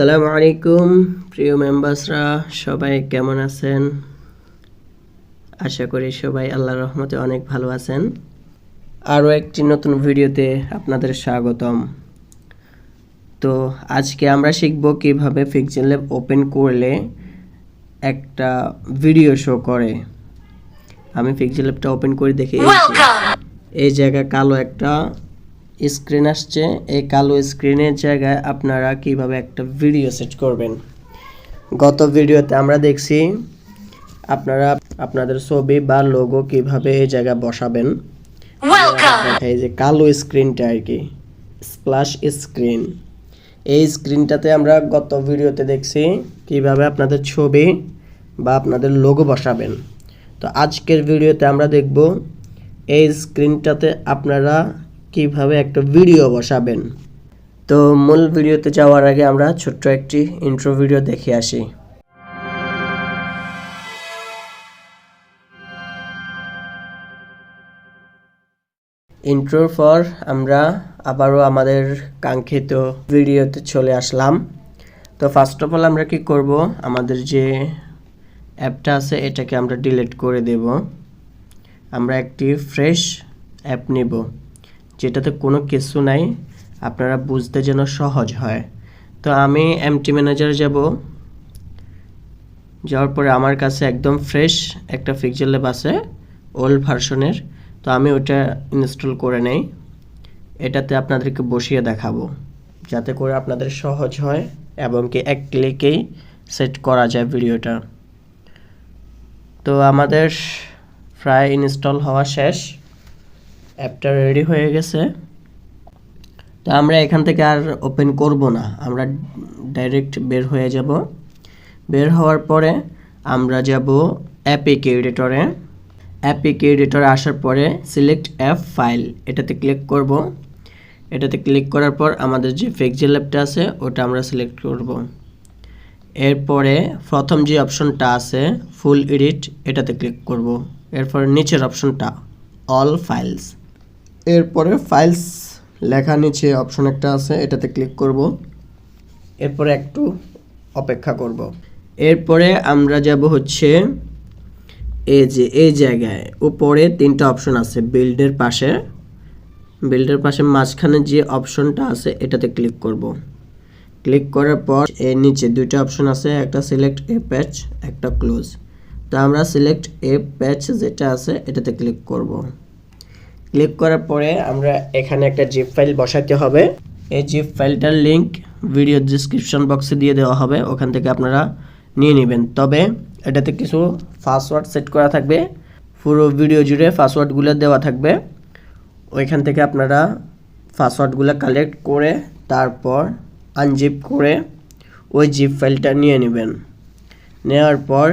আসসালামু আলাইকুম প্রিয় মেম্বার্সরা সবাই কেমন আছেন? আশা করি সবাই আল্লাহর রহমতে অনেক ভালো আছেন। আরও একটি নতুন ভিডিওতে আপনাদের স্বাগতম। তো আজকে আমরা শিখব কীভাবে ফিকশন ল্যাব ওপেন করলে একটা ভিডিও শো করে। আমি ফিকশন ল্যাবটা ওপেন করে দেখি এই জায়গায় কালো একটা স্ক্রিন আসছে এই কালো স্ক্রিনের জায়গায় আপনারা কীভাবে একটা ভিডিও সেট করবেন। গত ভিডিওতে আমরা দেখছি আপনারা আপনাদের ছবি বা লোগো কীভাবে এই জায়গায় বসাবেন। এই যে কালো স্ক্রিনটা আর কি স্প্লাশ স্ক্রিন এই স্ক্রিনটাতে আমরা গত ভিডিওতে দেখছি কীভাবে আপনাদের ছবি বা আপনাদের লোগো বসাবেন। তো আজকের ভিডিওতে আমরা দেখব এই স্ক্রিনটাতে আপনারা কীভাবে একটা ভিডিও বসাবেন? তো মূল ভিডিওতে যাওয়ার আগে আমরা ছোট্ট একটি ইন্ট্রো ভিডিও দেখে আসি। ইন্ট্রোর পর আমরা আবারও আমাদের কাঙ্ক্ষিত ভিডিওতে চলে আসলাম। তো ফার্স্ট অফ অল আমরা কি করব? আমাদের যে অ্যাপটা আছে, এটাকে আমরা ডিলিট করে দেব। আমরা একটি ফ্রেশ অ্যাপ নেব। যেটাতে কোনো কিছু নাই, আপনারা বুঝতে যেন সহজ হয়। তো আমি এমটি ম্যানেজার যাব। যাওয়ার পরে আমার কাছে একদম ফ্রেশ একটা ফিক্সেল ল্যাব আছে ওল্ড ভার্সনের তো আমি ওটা ইনস্টল করে নেই। এটাতে আপনাদেরকে বসিয়ে দেখাবো। যাতে করে আপনাদের সহজ হয় এবং কি এক ক্লিকেই সেট করা যায় ভিডিওটা। তো আমাদের প্রায় ইনস্টল হওয়া শেষ। অ্যাপটা রেডি হয়ে গেছে। তো আমরা এখান থেকে আর ওপেন করব না, আমরা ডাইরেক্ট বের হয়ে যাব। বের হওয়ার পরে আমরা যাব অ্যাপিক এডিটরে অ্যাপিক এডিটরে আসার পরে সিলেক্ট অ্যাপ ফাইল এটাতে ক্লিক করব। এটাতে ক্লিক করার পর আমাদের যে ফেকজেল অ্যাপটা আছে, ওটা আমরা সিলেক্ট করব। এরপরে প্রথম যে অপশনটা আছে ফুল এডিট এটাতে ক্লিক করব। এরপর নিচের অপশনটা অল ফাইলস এরপরে ফাইলস লেখা নিচে অপশন একটা আছে, এটাতে ক্লিক করব। এরপরে একটু অপেক্ষা করব। এরপরে আমরা যাব হচ্ছে এই যে, এই জায়গায় উপরে তিনটা অপশন আছে বিল্ডের পাশে। বিল্ডের পাশে মাঝখানে যে অপশনটা আছে, এটাতে ক্লিক করব। ক্লিক করার পর এর নিচে দুইটা অপশন আছে, একটা সিলেক্ট এ প্যাচ একটা ক্লোজ তো আমরা সিলেক্ট এ প্যাচ যেটা আছে, এটাতে ক্লিক করব। ক্লিক করার পরে আমরা এখানে একটা জিপ ফাইল বসাতে হবে। এই জিপ ফাইলটার লিঙ্ক ভিডিও ডিসক্রিপশন বক্সে দিয়ে দেওয়া হবে। ওখান থেকে আপনারা নিয়ে নেবেন। তবে এটাতে কিছু পাসওয়ার্ড সেট করা থাকবে। পুরো ভিডিও জুড়ে পাসওয়ার্ডগুলো দেওয়া থাকবে। ওইখান থেকে আপনারা পাসওয়ার্ডগুলো কালেক্ট করে তারপর আনজিপ করে ওই জিপ ফাইলটা নিয়ে নেবেন। নেওয়ার পর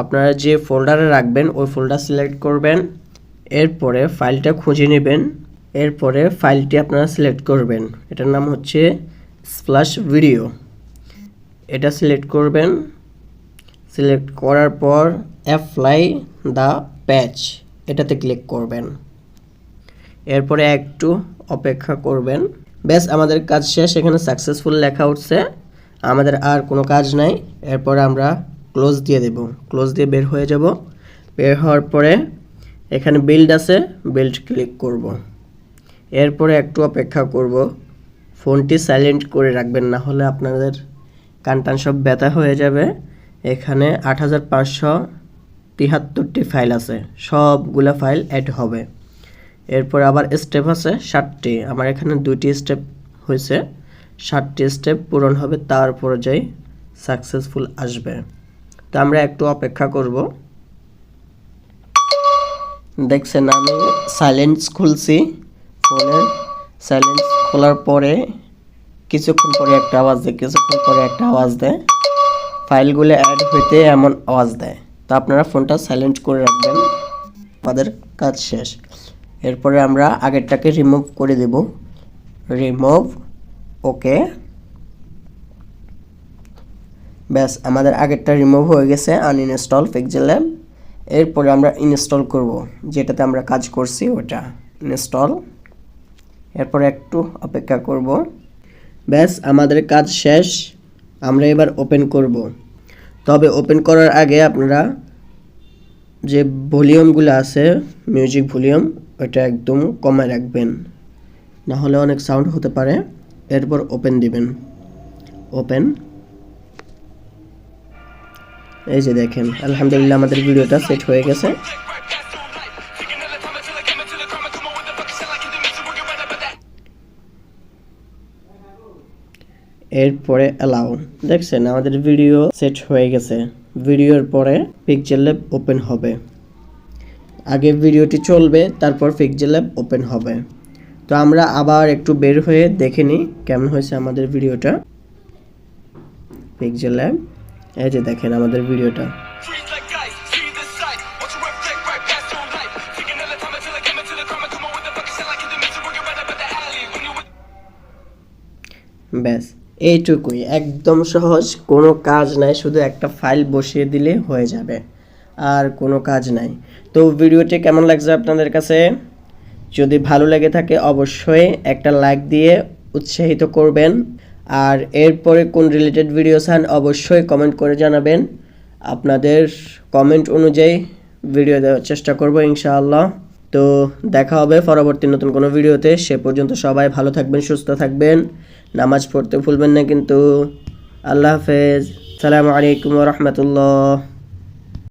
আপনারা যে ফোল্ডারে রাখবেন, ওই ফোল্ডার সিলেক্ট করবেন। এরপরে ফাইলটা খুঁজে নেবেন। এরপরে ফাইলটি আপনারা সিলেক্ট করবেন। এটার নাম হচ্ছে স্প্লাশ ভিডিও এটা সিলেক্ট করবেন। সিলেক্ট করার পর অ্যাপ্লাই দ্য প্যাচ এটাতে ক্লিক করবেন। এরপরে একটু অপেক্ষা করবেন। ব্যাস, আমাদের কাজ শেষ। এখানে সাকসেসফুল লেখা উঠছে। আমাদের আর কোনো কাজ নাই। এরপরে আমরা ক্লোজ দিয়ে দেব। ক্লোজ দিয়ে বের হয়ে যাব। বের হওয়ার পরে এখানে বিল্ড আছে বিল্ড ক্লিক করব। এরপরে একটু অপেক্ষা করব। ফোনটি সাইলেন্ট করে রাখবেন, না হলে আপনাদের কান টান সব ব্যথা হয়ে যাবে। এখানে আট হাজার পাঁচশো ফাইল আছে, সবগুলা ফাইল অ্যাড হবে। এরপর আবার স্টেপ আছে, ষাটটি। আমার এখানে দুইটি স্টেপ হয়েছে। ষাটটি স্টেপ পূরণ হবে, তারপর যাই সাকসেসফুল আসবে। তো আমরা একটু অপেক্ষা করব। দেখছেন, আমি সাইলেন্স খুলছি ফোনের সাইলেন্স খোলার পরে কিছুক্ষণ পরে একটা আওয়াজ দেয়, কিছুক্ষণ পরে একটা আওয়াজ দেয়। ফাইলগুলো অ্যাড হইতে এমন আওয়াজ দেয়। তো আপনারা ফোনটা সাইলেন্ট করে রাখবেন। আমাদের কাজ শেষ। এরপরে আমরা আগেরটাকে রিমুভ করে দেব। রিমুভ ওকে ব্যাস, আমাদের আগেরটা রিমুভ হয়ে গেছে আনইনস্টল ল্যাব এরপরে আমরা ইনস্টল করব, যেটাতে আমরা কাজ করছি ওটা ইনস্টল এরপরে একটু অপেক্ষা করব। ব্যাস, আমাদের কাজ শেষ। আমরা এবার ওপেন করব। তবে ওপেন করার আগে আপনারা যে ভলিউমগুলো আছে মিউজিক ভলিউম, ওটা একদম কমে রাখবেন। না হলে অনেক সাউন্ড হতে পারে। এরপর ওপেন দিবেন। ওপেন এই যে দেখেন, আলহামদুলিল্লাহ আমাদের ভিডিওটা সেট হয়ে গেছে। এরপরে অ্যালাউ দেখছেন, আমাদের ভিডিও সেট হয়ে গেছে। ভিডিওর পরে পিকচার ল্যাব ওপেন হবে। আগে ভিডিওটি চলবে, তারপর পিকচার ল্যাব ওপেন হবে। তো আমরা আবার একটু বের হয়ে দেখে নিই কেমন হয়েছে আমাদের ভিডিওটা। পিকচার ল্যাব এই যে দেখেন আমাদের ভিডিওটা। ব্যাস এইটুকুই। একদম সহজ কোনো কাজ নাই শুধু একটা ফাইল বসিয়ে দিলে হয়ে যাবে। আর কোনো কাজ নাই। তো ভিডিওটি কেমন লাগছে আপনাদের কাছে? যদি ভালো লেগে থাকে অবশ্যই একটা লাইক দিয়ে উৎসাহিত করবেন। আর এরপরে কোন রিলেটেড ভিডিও চান অবশ্যই কমেন্ট করে জানাবেন। আপনাদের কমেন্ট অনুযায়ী ভিডিও দেওয়ার চেষ্টা করব ইনশাআল্লাহ। তো দেখা হবে পরবর্তী নতুন কোনো ভিডিওতে সে পর্যন্ত সবাই ভালো থাকবেন, সুস্থ থাকবেন। নামাজ পড়তে ভুলবেন না কিন্তু। আল্লাহ হাফেজ। সালামু আলাইকুম রহমতুল্লাহ।